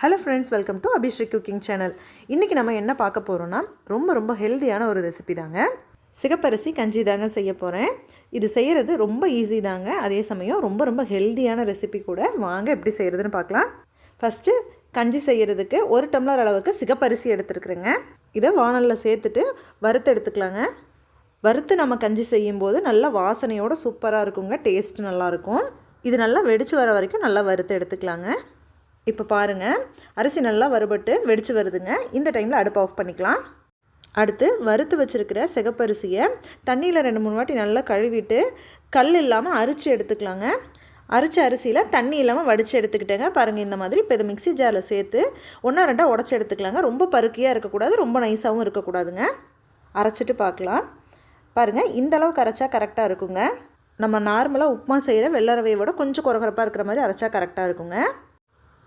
Hello friends welcome to Abhishree cooking channel இன்றைக்கி நம்ம என்ன பார்க்க போகிறோன்னா ரொம்ப ரொம்ப ஹெல்த்தியான ஒரு ரெசிபி தாங்க. சிகப்பரிசி கஞ்சி தாங்க செய்ய போகிறேன் இது செய்கிறது ரொம்ப ஈஸி தாங்க. அதே சமயம் ரொம்ப ரொம்ப ஹெல்த்தியான ரெசிபி கூட வாங்க எப்படி செய்கிறதுன்னு பார்க்கலாம். ஃபஸ்ட்டு கஞ்சி செய்கிறதுக்கு ஒரு டம்ளர் அளவுக்கு சிகப்பரிசி எடுத்துருக்குறேங்க. இதை வானலில் சேர்த்துட்டு வறுத்து எடுத்துக்கலாங்க. வறுத்து நம்ம கஞ்சி செய்யும்போது நல்ல வாசனையோடு சூப்பராக இருக்குங்க. டேஸ்ட் நல்லாயிருக்கும் இது நல்லா வெடிச்சு வர வரைக்கும் நல்லா வறுத்து எடுத்துக்கலாங்க. இப்போ பாருங்கள் அரிசி நல்லா வறுபட்டு வெடிச்சு வருதுங்க. இந்த டைமில் அடுப்பு ஆஃப் பண்ணிக்கலாம். அடுத்து வறுத்து வச்சுருக்கிற சிகப்பரிசியை தண்ணியில் ரெண்டு மூணு வாட்டி நல்லா கழுவிட்டு கல் இல்லாமல் அரிச்சு எடுத்துக்கலாங்க. அரிச்ச அரிசியில் தண்ணி இல்லாமல் வடித்து எடுத்துக்கிட்டேங்க. பாருங்கள் இந்த மாதிரி இப்போ இதை மிக்ஸி ஜாரில் சேர்த்து ஒன்றா ரெண்டாக உடச்சி எடுத்துக்கலாங்க. ரொம்ப பருக்கியாக இருக்கக்கூடாது ரொம்ப நைஸாகவும் இருக்கக்கூடாதுங்க. அரைச்சிட்டு பார்க்கலாம். பாருங்கள் இந்த அளவுக்கு அரைச்சா கரெக்டாக இருக்குங்க. நம்ம நார்மலாக உப்புமா செய்கிற வெள்ளை விட கொஞ்சம் குறகுறப்பாக இருக்கிற மாதிரி அரைச்சா கரெக்டாக இருக்குங்க.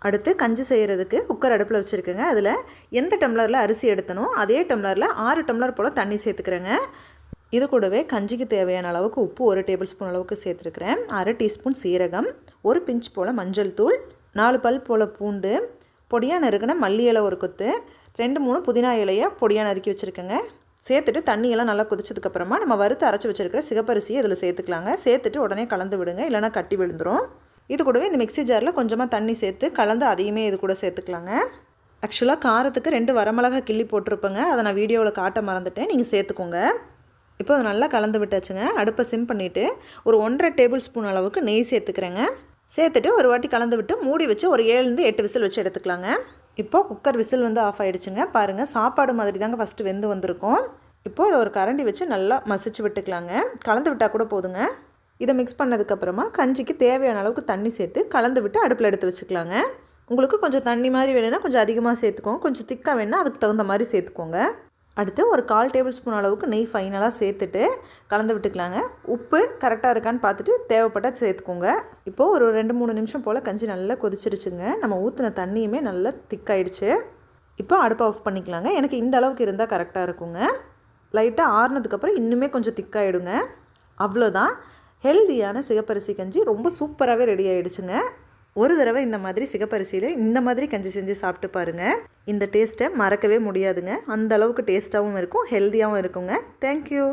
அடுத்து கஞ்சி செய்கிறதுக்கு குக்கர் அடுப்பில் வச்சுருக்கேங்க. அதில் எந்த டம்ளரில் அரிசி எடுத்தனோ அதே டம்ளரில் ஆறு டம்ளர் போல் தண்ணி சேர்த்துக்கிறேங்க. இது கூடவே கஞ்சிக்கு தேவையான அளவுக்கு உப்பு ஒரு டேபிள் ஸ்பூன் அளவுக்கு சேர்த்துருக்குறேன். அரை டீஸ்பூன் சீரகம் ஒரு பிஞ்ச் போல் மஞ்சள் தூள் நாலு பல் போல் பூண்டு பொடியாக நறுக்கின மல்லி இலை ஒரு கொத்து ரெண்டு மூணு புதினா இலையை பொடியாக நறுக்கி வச்சுருக்கேங்க. சேர்த்துட்டு தண்ணியெல்லாம் நல்லா கொதிச்சதுக்கப்புறமா நம்ம வறுத்து அரைச்சி வச்சுருக்கிற சிகப்பரிசியை இதில் சேர்த்துக்கலாங்க. சேர்த்துட்டு உடனே கலந்து விடுங்க இல்லைனா கட்டி விழுந்துடும் இது கூடவே இந்த மிக்ஸி ஜாரில் கொஞ்சமாக தண்ணி சேர்த்து கலந்து அதையுமே இது கூட சேர்த்துக்கலாங்க. ஆக்சுவலாக காரத்துக்கு ரெண்டு வரமிளகா கிள்ளி போட்டிருப்பேங்க. அதை நான் வீடியோவில் காட்ட மறந்துட்டேன். நீங்கள் சேர்த்துக்கோங்க. இப்போ அதை நல்லா கலந்து விட்டாச்சுங்க. அடுப்பை சிம் பண்ணிவிட்டு ஒரு ஒன்றரை டேபிள் ஸ்பூன் அளவுக்கு நெய் சேர்த்துக்கிறேங்க. சேர்த்துட்டு ஒரு வாட்டி கலந்து விட்டு மூடி வச்சு ஒரு ஏழுலேருந்து எட்டு விசில் வச்சு எடுத்துக்கலாங்க. இப்போது குக்கர் விசில் வந்து ஆஃப் ஆகிடுச்சுங்க பாருங்கள் சாப்பாடு மாதிரி தாங்க ஃபஸ்ட்டு வெந்து வந்திருக்கும். இப்போது இதை ஒரு கரண்டி வச்சு நல்லா மசிச்சு விட்டுக்கலாங்க. கலந்து விட்டால் கூட போதுங்க. இதை மிக்ஸ் பண்ணதுக்கப்புறமா கஞ்சிக்கு தேவையான அளவுக்கு தண்ணி சேர்த்து கலந்து விட்டு அடுப்பில் எடுத்து வச்சுக்கலாங்க. உங்களுக்கு கொஞ்சம் தண்ணி மாதிரி வேணும்னா கொஞ்சம் அதிகமாக சேர்த்துக்கோங்க. கொஞ்சம் திக்காக வேணுன்னா அதுக்கு தகுந்த மாதிரி சேர்த்துக்கோங்க. அடுத்து ஒரு கால் டேபிள் ஸ்பூன் அளவுக்கு நெய் ஃபைனலாக சேர்த்துட்டு கலந்து விட்டுக்கலாங்க. உப்பு கரெக்டாக இருக்கான்னு பார்த்துட்டு தேவைப்பட்டால் சேர்த்துக்கோங்க. இப்போது ஒரு ரெண்டு மூணு நிமிஷம் போல் கஞ்சி நல்லா கொதிச்சிருச்சுங்க. நம்ம ஊற்றின தண்ணியுமே நல்லா திக்காயிடுச்சு. இப்போ அடுப்பை ஆஃப் பண்ணிக்கலாங்க. எனக்கு இந்த அளவுக்கு இருந்தால் கரெக்டாக இருக்குங்க. லைட்டாக ஆறுனதுக்கப்புறம் இன்னுமே கொஞ்சம் திக்காயிடுங்க. அவ்வளோதான் ஹெல்தியான சிகப்பரிசி கஞ்சி ரொம்ப சூப்பராகவே ரெடி ஆகிடுச்சுங்க ஒரு தடவை இந்த மாதிரி சிகப்பரிசியில் இந்த மாதிரி கஞ்சி செஞ்சு சாப்பிட்டு பாருங்கள் இந்த டேஸ்ட்டை மறக்கவே முடியாதுங்க. அந்த அளவுக்கு டேஸ்ட்டாகவும் இருக்கும் ஹெல்த்தியாகவும் இருக்குங்க. தேங்க்யூ